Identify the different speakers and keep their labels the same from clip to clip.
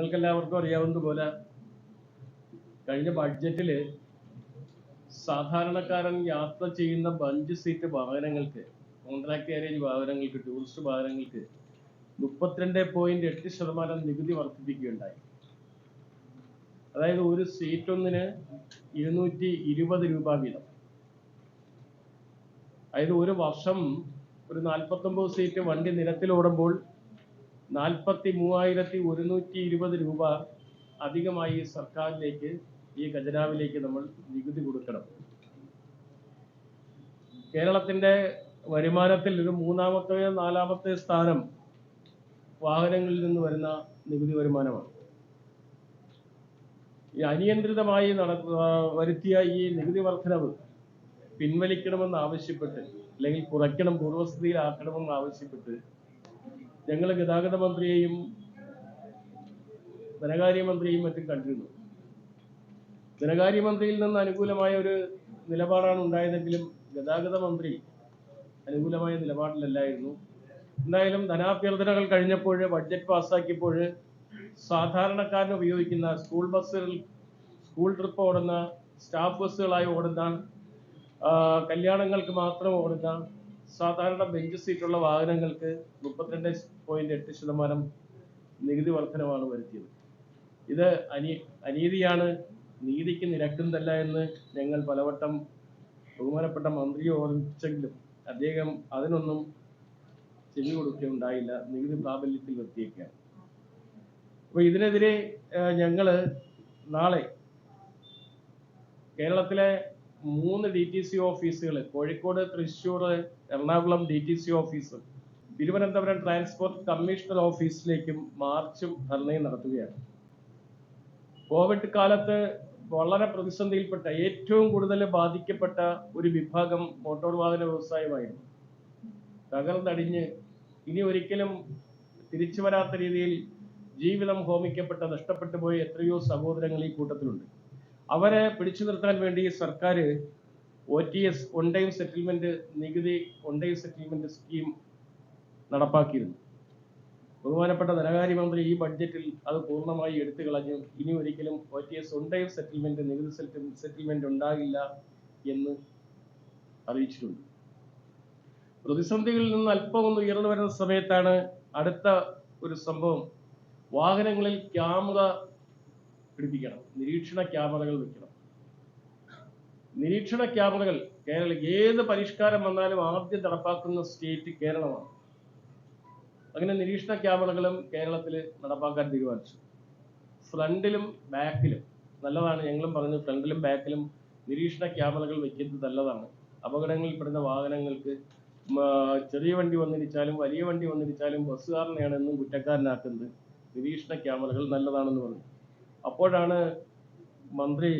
Speaker 1: നിങ്ങൾക്കെല്ലാവർക്കും അറിയാവുന്നതുപോലെ കഴിഞ്ഞ ബഡ്ജറ്റിൽ സാധാരണക്കാരൻ യാത്ര ചെയ്യുന്ന ബഞ്ച് സീറ്റ് വാഹനങ്ങൾക്ക് കോൺട്രാക്ട് കാരേജ് വാഹനങ്ങൾക്ക് ടൂറിസ്റ്റ് വാഹനങ്ങൾക്ക് മുപ്പത്തിരണ്ട് പോയിന്റ് എട്ട് ശതമാനം നികുതി വർദ്ധിപ്പിക്കുകയുണ്ടായി. അതായത് ഒരു സീറ്റ് ഒന്നിന് ഇരുന്നൂറ്റി ഇരുപത് രൂപ വീതം. അതായത് ഒരു വർഷം ഒരു നാൽപ്പത്തൊമ്പത് സീറ്റ് വണ്ടി നിരത്തിലോടുമ്പോൾ നാൽപ്പത്തി മൂവായിരത്തി ഒരുന്നൂറ്റി ഇരുപത് രൂപ അധികമായി സർക്കാരിലേക്ക് ഈ ഖജനാവിലേക്ക് നമ്മൾ നികുതി കൊടുക്കണം. കേരളത്തിന്റെ വരുമാനത്തിൽ ഒരു മൂന്നാമത്തെ നാലാമത്തെ സ്ഥാനം വാഹനങ്ങളിൽ നിന്ന് വരുന്ന നികുതി വരുമാനമാണ്. ഈ അനിയന്ത്രിതമായി നട വരുത്തിയ ഈ നികുതി വർധനവ് പിൻവലിക്കണമെന്ന് ആവശ്യപ്പെട്ട് അല്ലെങ്കിൽ കുറയ്ക്കണം പൂർവസ്ഥിതിയിലാക്കണമെന്ന് ആവശ്യപ്പെട്ട് ഞങ്ങൾ ഗതാഗത മന്ത്രിയെയും ധനകാര്യമന്ത്രിയെയും മറ്റും കണ്ടിരുന്നു. ധനകാര്യമന്ത്രിയിൽ നിന്ന് അനുകൂലമായ ഒരു നിലപാടാണ് ഉണ്ടായതെങ്കിലും ഗതാഗത മന്ത്രി അനുകൂലമായ നിലപാടിലല്ലായിരുന്നു. എന്തായാലും ധനാഭ്യർത്ഥനകൾ കഴിഞ്ഞപ്പോൾ ബഡ്ജറ്റ് പാസ്സാക്കിയപ്പോൾ സാധാരണക്കാരന് ഉപയോഗിക്കുന്ന സ്കൂൾ ബസ്സുകൾ സ്കൂൾ ട്രിപ്പ് ഓടുന്ന സ്റ്റാഫ് ബസ്സുകളായി ഓടുന്ന കല്യാണങ്ങൾക്ക് മാത്രം ഓടുന്ന സാധാരണ ബെഞ്ച് സീറ്റുള്ള വാഹനങ്ങൾക്ക് മുപ്പത്തിരണ്ട് പോയിന്റ് എട്ട് ശതമാനം നികുതി വർധനമാണ് വരുത്തിയത്. ഇത് അനി അനീതിയാണ് നീതിക്ക് നിരക്കുന്നതല്ല എന്ന് ഞങ്ങൾ പലവട്ടം ബഹുമാനപ്പെട്ട മന്ത്രിയെ ഓർമ്മിച്ചെങ്കിലും അദ്ദേഹം അതിനൊന്നും ചെവി കൊടുക്കുകയുണ്ടായില്ല നികുതി പ്രാബല്യത്തിൽ വരുത്തിയേക്കാണ് അപ്പൊ ഇതിനെതിരെ ഞങ്ങൾ നാളെ കേരളത്തിലെ മൂന്ന് ഡി ടി സി ഓഫീസുകൾ Kozhikode Thrissur Ernakulam D T C office Thiruvananthapuram transport commissioner ഓഫീസിലേക്കും മാർച്ചും ധർണയും നടത്തുകയാണ്. കോവിഡ് കാലത്ത് വളരെ പ്രതിസന്ധിയിൽപ്പെട്ട ഏറ്റവും കൂടുതൽ ബാധിക്കപ്പെട്ട ഒരു വിഭാഗം മോട്ടോർ വാഹന വ്യവസായമായിരുന്നു. തകർന്നടിഞ്ഞ് ഇനി ഒരിക്കലും തിരിച്ചു വരാത്ത രീതിയിൽ ജീവിതം ഹോമിക്കപ്പെട്ട നഷ്ടപ്പെട്ടു പോയ എത്രയോ സഹോദരങ്ങൾ ഈ കൂട്ടത്തിലുണ്ട്. അവരെ പിടിച്ചു നിർത്താൻ വേണ്ടി സർക്കാർ O T S one time settlement നികുതി ഒൺ ടൈം സെറ്റിൽമെന്റ് സ്കീം നടപ്പാക്കിയിരുന്നു. ബഹുമാനപ്പെട്ട ധനകാര്യ മന്ത്രി ഈ ബഡ്ജറ്റിൽ അത് പൂർണമായി എടുത്തു കളഞ്ഞു. ഇനി ഒരിക്കലും O T S one time settlement നികുതി സെറ്റിൽമെന്റ് ഉണ്ടാകില്ല എന്ന് അറിയിച്ചിട്ടുണ്ട്. പ്രതിസന്ധികളിൽ നിന്ന് അല്പം ഒന്ന് ഉയർന്നു വരുന്ന സമയത്താണ് അടുത്ത ഒരു സംഭവം. വാഹനങ്ങളിൽ ക്യാമറ പിടിപ്പിക്കണം നിരീക്ഷണ ക്യാമറകൾ വെക്കണം. നിരീക്ഷണ ക്യാമറകൾ കേരള ഏത് പരിഷ്കാരം വന്നാലും ആദ്യം നടപ്പാക്കുന്ന സ്റ്റേറ്റ് കേരളമാണ്. അങ്ങനെ നിരീക്ഷണ ക്യാമറകളും കേരളത്തിൽ നടപ്പാക്കാൻ തീരുമാനിച്ചു. ഫ്രണ്ടിലും ബാക്കിലും നല്ലതാണ് ഞങ്ങളും പറഞ്ഞു ഫ്രണ്ടിലും ബാക്കിലും നിരീക്ഷണ ക്യാമറകൾ വെക്കുന്നത് നല്ലതാണ്. അപകടങ്ങളിൽപ്പെടുന്ന വാഹനങ്ങൾക്ക് ചെറിയ വണ്ടി വന്നിരിച്ചാലും വലിയ വണ്ടി വന്നിരിച്ചാലും ബസ്സുകാരനെയാണ് എന്നും കുറ്റക്കാരനാക്കുന്നത്. നിരീക്ഷണ ക്യാമറകൾ നല്ലതാണെന്ന് പറഞ്ഞു. അപ്പോഴാണ് മന്ത്രി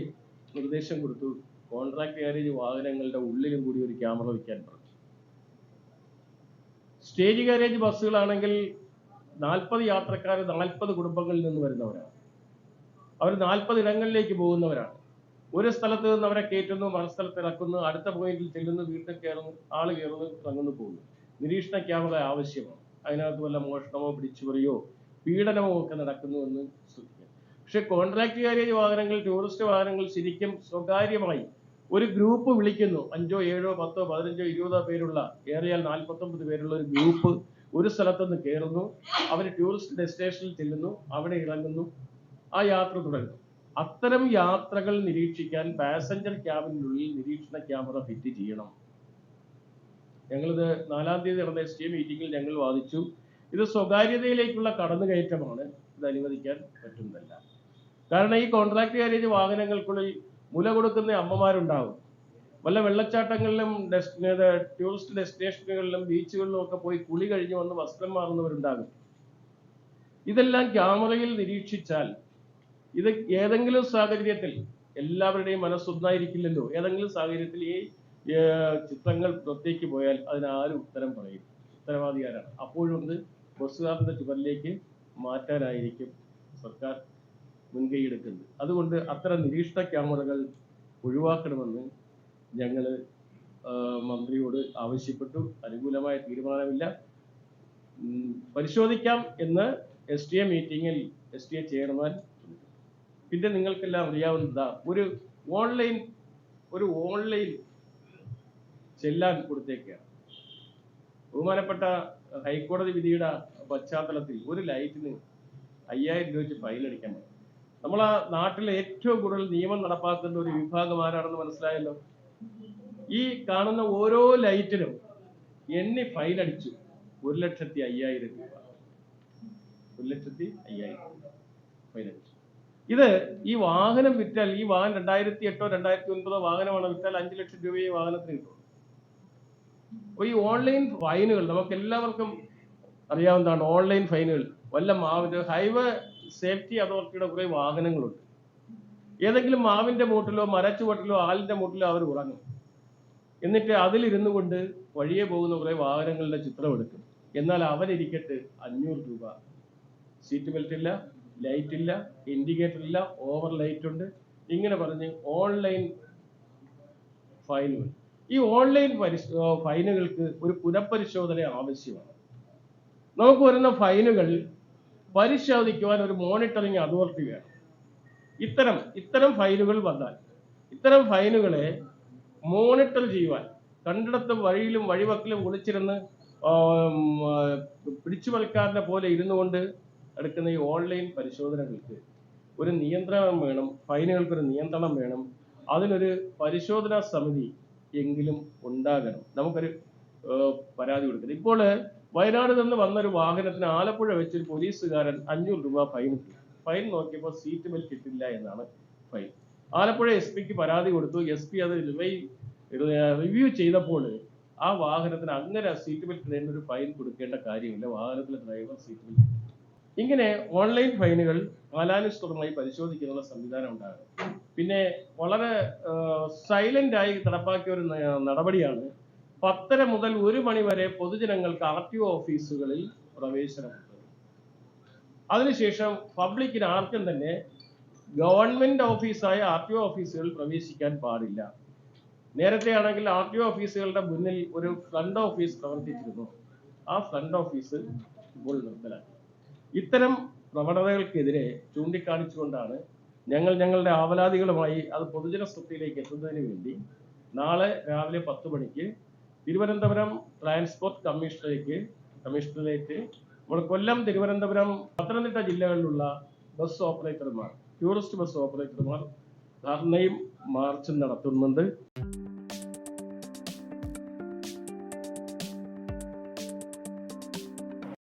Speaker 1: നിർദ്ദേശം കൊടുത്തു. കോൺട്രാക്ട് കാരേജ് വാഹനങ്ങളുടെ ഉള്ളിലും കൂടി ഒരു ക്യാമറ വയ്ക്കാൻ പറഞ്ഞു. സ്റ്റേജ് കാരേജ് ബസ്സുകളാണെങ്കിൽ നാൽപ്പത് യാത്രക്കാർ നാൽപ്പത് കുടുംബങ്ങളിൽ നിന്ന് വരുന്നവരാണ്. അവർ നാൽപ്പത് ഇടങ്ങളിലേക്ക് പോകുന്നവരാണ്. ഒരു സ്ഥലത്ത് നിന്ന് അവരെ കയറ്റുന്നു മറുസ്ഥലത്ത് ഇറക്കുന്നു അടുത്ത പോയിന്റിൽ ചെല്ലുന്നു വീട്ടിൽ കയറുന്നു ആൾ കയറുന്നു ഇറങ്ങുന്നു പോകുന്നു. നിരീക്ഷണ ക്യാമറ ആവശ്യമാണ്. അതിനകത്ത് വല്ല മോഷണമോ പിടിച്ചുപറിയോ പീഡനമോ ഒക്കെ നടക്കുന്നുവെന്ന് പക്ഷെ കോൺട്രാക്ട് കാര്യേജ് വാഹനങ്ങൾ ടൂറിസ്റ്റ് വാഹനങ്ങൾ ശരിക്കും സ്വകാര്യമായി ഒരു ഗ്രൂപ്പ് വിളിക്കുന്നു. അഞ്ചോ ഏഴോ പത്തോ പതിനഞ്ചോ ഇരുപതോ പേരുള്ള ഏറിയാൽ നാൽപ്പത്തൊമ്പത് പേരുള്ള ഒരു ഗ്രൂപ്പ് ഒരു സ്ഥലത്തുനിന്ന് കയറുന്നു. അവർ ടൂറിസ്റ്റ് ഡെസ്റ്റിനേഷനിൽ ചെല്ലുന്നു. അവിടെ ഇറങ്ങുന്നു. ആ യാത്ര തുടരുന്നു. അത്തരം യാത്രകൾ നിരീക്ഷിക്കാൻ പാസഞ്ചർ ക്യാബിനുള്ളിൽ നിരീക്ഷണ ക്യാമറ ഫിറ്റ് ചെയ്യണം. ഞങ്ങളിത് നാലാം തീയതി നടന്ന എസ് ടി മീറ്റിംഗിൽ ഞങ്ങൾ വാദിച്ചു. ഇത് സ്വകാര്യതയിലേക്കുള്ള കടന്നുകയറ്റമാണ്. ഇത് അനുവദിക്കാൻ പറ്റുന്നതല്ല. കാരണം ഈ കോൺട്രാക്ട് കാര്യേജ് വാഹനങ്ങൾക്കുള്ളിൽ മുല കൊടുക്കുന്ന അമ്മമാരുണ്ടാവും. വല്ല വെള്ളച്ചാട്ടങ്ങളിലും ടൂറിസ്റ്റ് ഡെസ്റ്റിനേഷനുകളിലും ബീച്ചുകളിലും ഒക്കെ പോയി കുളി കഴിഞ്ഞ് വന്ന് വസ്ത്രം മാറുന്നവരുണ്ടാകും. ഇതെല്ലാം ക്യാമറയിൽ നിരീക്ഷിച്ചാൽ ഇത് ഏതെങ്കിലും സാഹചര്യത്തിൽ എല്ലാവരുടെയും മനസ്സൊന്നായിരിക്കില്ലല്ലോ. ഏതെങ്കിലും സാഹചര്യത്തിൽ ഈ ചിത്രങ്ങൾ പുറത്തേക്ക് പോയാൽ അതിനാരും ഉത്തരം പറയും? ഉത്തരവാദിയാരാണ്? അപ്പോഴും ഇത് ബസ്സുകാരുടെ ചുമലിലേക്ക് മാറ്റാനായിരിക്കും സർക്കാർ മുൻകൈയെടുക്കുന്നത് അതുകൊണ്ട് അത്തരം നിരീക്ഷണ ക്യാമറകൾ ഒഴിവാക്കണമെന്ന് ഞങ്ങൾ മന്ത്രിയോട് ആവശ്യപ്പെട്ടു. അനുകൂലമായ തീരുമാനമില്ല. പരിശോധിക്കാം എന്ന് എസ് ടി എ മീറ്റിംഗിൽ എസ് ടി എ ചെയർമാൻ പിന്നെ നിങ്ങൾക്കെല്ലാം അറിയാവുന്നതാ ഒരു ഓൺലൈൻ ഒരു ഓൺലൈൻ ചെല്ലാൻ കൊടുത്തേക്കാണ്. ബഹുമാനപ്പെട്ട ഹൈക്കോടതി വിധിയുടെ പശ്ചാത്തലത്തിൽ ഒരു ലൈറ്റിന് അയ്യായിരം രൂപ വെച്ച് ഫൈൻ അടിക്കാൻ പറ്റും. നമ്മളെ നാട്ടിലെ ഏറ്റവും കൂടുതൽ നിയമം നടപ്പാക്കുന്ന ഒരു വിഭാഗം ആരാണെന്ന് മനസ്സിലായല്ലോ? ഈ കാണുന്ന ഓരോ ലൈറ്റിനും എണ്ണി ഫൈൻ അടിച്ചു ഒരു ലക്ഷത്തി അയ്യായിരം രൂപ. ഒരു ലക്ഷത്തി അയ്യായിരം ഫൈൻ അടിച്ചു. ഇത് ഈ വാഹനം വിറ്റാൽ ഈ വാഹനം രണ്ടായിരത്തി എട്ടോ രണ്ടായിരത്തി ഒൻപതോ വാഹനമാണ് വിറ്റാൽ അഞ്ചു ലക്ഷം രൂപയെ വാഹനത്തിന് കിട്ടും അപ്പൊ ഈ ഓൺലൈൻ ഫൈനുകൾ നമുക്ക് എല്ലാവർക്കും അറിയാവുന്നതാണ് ഓൺലൈൻ ഫൈനുകൾ. വല്ല ഹൈവേ സേഫ്റ്റി അതോറിറ്റിയുടെ കുറെ വാഹനങ്ങളുണ്ട്. ഏതെങ്കിലും മാവിന്റെ മൂട്ടിലോ മരച്ചുവട്ടിലോ ആലിന്റെ മൂട്ടിലോ അവർ ഉറങ്ങും. എന്നിട്ട് അതിലിരുന്നു കൊണ്ട് വഴിയെ പോകുന്ന കുറെ വാഹനങ്ങളുടെ ചിത്രം എടുക്കും. എന്നാൽ അവരിരിക്കട്ട് അഞ്ഞൂറ് രൂപ. സീറ്റ് ബെൽറ്റ് ഇല്ല ലൈറ്റ് ഇല്ല ഇൻഡിക്കേറ്റർ ഇല്ല ഓവർ ലൈറ്റ് ഉണ്ട്. ഇങ്ങനെ പറഞ്ഞ് ഓൺലൈൻ ഫൈനുകൾ ഈ ഓൺലൈൻ ഫൈനുകൾക്ക് ഒരു പുനഃപരിശോധന ആവശ്യമാണ്. നമുക്ക് വരുന്ന ഫൈനുകൾ പരിശോധിക്കുവാൻ ഒരു മോണിറ്ററിങ് അതോറിറ്റി വേണം. ഇത്തരം ഇത്തരം ഫയലുകൾ വന്നാൽ ഇത്തരം ഫയലുകളെ മോണിറ്റർ ചെയ്യുവാൻ കണ്ടിടത്തും വഴിയിലും വഴിവക്കിലും ഒളിച്ചിരുന്ന് ആ, പിടിച്ചു വലിക്കാരനെ പോലെ ഇരുന്നു കൊണ്ട് എടുക്കുന്ന ഈ ഓൺലൈൻ പരിശോധനകൾക്ക് ഒരു നിയന്ത്രണം വേണം ഫൈനുകൾക്കൊരു നിയന്ത്രണം വേണം. അതിനൊരു പരിശോധനാ സമിതി എങ്കിലും ഉണ്ടാകണം. നമുക്കൊരു പരാതി കൊടുക്കണം. ഇപ്പോൾ വയനാട് നിന്ന് വന്നൊരു വാഹനത്തിന് ആലപ്പുഴ വെച്ച് പോലീസുകാരൻ അഞ്ഞൂറ് രൂപ ഫൈൻ ഇട്ടു. ഫൈൻ നോക്കിയപ്പോൾ സീറ്റ് ബെൽറ്റ് ഇട്ടില്ല എന്നാണ് ഫൈൻ. ആലപ്പുഴ എസ് പിക്ക് പരാതി കൊടുത്തു. എസ് പി അത് റിവ്യൂ ചെയ്തപ്പോൾ ആ വാഹനത്തിന് അങ്ങനെ സീറ്റ് ബെൽറ്റ് ഒരു ഫൈൻ കൊടുക്കേണ്ട കാര്യമില്ല. വാഹനത്തിലെ ഡ്രൈവർ സീറ്റ് ബെൽറ്റ് ഇങ്ങനെ ഓൺലൈൻ ഫൈനുകൾ കാലാനുസൃതമായി പരിശോധിക്കാനുള്ള സംവിധാനം ഉണ്ടാകും. പിന്നെ വളരെ സൈലന്റ് ആയി നടപ്പാക്കിയ ഒരു നടപടിയാണ് പത്തര മുതൽ ഒരു മണി വരെ പൊതുജനങ്ങൾക്ക് ആർ ടി ഒ ഓഫീസുകളിൽ പ്രവേശനമുണ്ട്. അതിനുശേഷം പബ്ലിക്കിന് ആർക്കും തന്നെ ഗവൺമെന്റ് ഓഫീസായ ആർ ടി ഒ ഓഫീസുകളിൽ പ്രവേശിക്കാൻ പാടില്ല. നേരത്തെ ആണെങ്കിൽ ആർ ടി ഒ ഓഫീസുകളുടെ മുന്നിൽ ഒരു ഫ്രണ്ട് ഓഫീസ് പ്രവർത്തിച്ചിരുന്നു. ആ ഫ്രണ്ട് ഓഫീസ് ഇപ്പോൾ നിർത്തലാക്കി. ഇത്തരം പ്രവണതകൾക്കെതിരെ ചൂണ്ടിക്കാണിച്ചുകൊണ്ടാണ് ഞങ്ങൾ ഞങ്ങളുടെ ആവലാതികളുമായി അത് പൊതുജന സ്വത്തിലേക്ക് എത്തുന്നതിന് വേണ്ടി നാളെ രാവിലെ പത്ത് മണിക്ക് തിരുവനന്തപുരം ട്രാൻസ്പോർട്ട് കമ്മീഷണറേക്ക് കമ്മീഷണറേറ്റ് നമ്മൾ കൊല്ലം തിരുവനന്തപുരം പത്തനംതിട്ട ജില്ലകളിലുള്ള ബസ് ഓപ്പറേറ്റർമാർ ടൂറിസ്റ്റ് ബസ് ഓപ്പറേറ്റർമാർ ധർണയും മാർച്ചും നടത്തുന്നുണ്ട്.